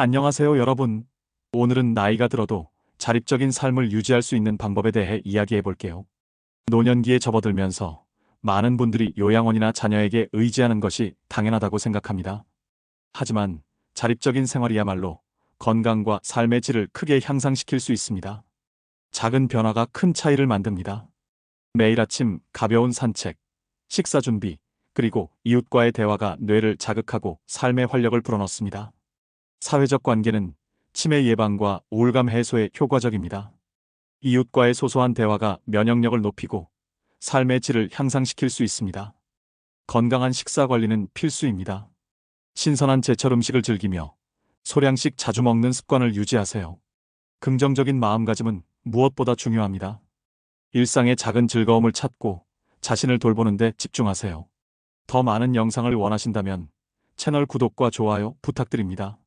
안녕하세요, 여러분. 오늘은 나이가 들어도 자립적인 삶을 유지할 수 있는 방법에 대해 이야기해 볼게요. 노년기에 접어들면서 많은 분들이 요양원이나 자녀에게 의지하는 것이 당연하다고 생각합니다. 하지만 자립적인 생활이야말로 건강과 삶의 질을 크게 향상시킬 수 있습니다. 작은 변화가 큰 차이를 만듭니다. 매일 아침 가벼운 산책, 식사 준비, 그리고 이웃과의 대화가 뇌를 자극하고 삶의 활력을 불어넣습니다. 사회적 관계는 치매 예방과 우울감 해소에 효과적입니다. 이웃과의 소소한 대화가 면역력을 높이고 삶의 질을 향상시킬 수 있습니다. 건강한 식사 관리는 필수입니다. 신선한 제철 음식을 즐기며 소량씩 자주 먹는 습관을 유지하세요. 긍정적인 마음가짐은 무엇보다 중요합니다. 일상의 작은 즐거움을 찾고 자신을 돌보는데 집중하세요. 더 많은 영상을 원하신다면 채널 구독과 좋아요 부탁드립니다.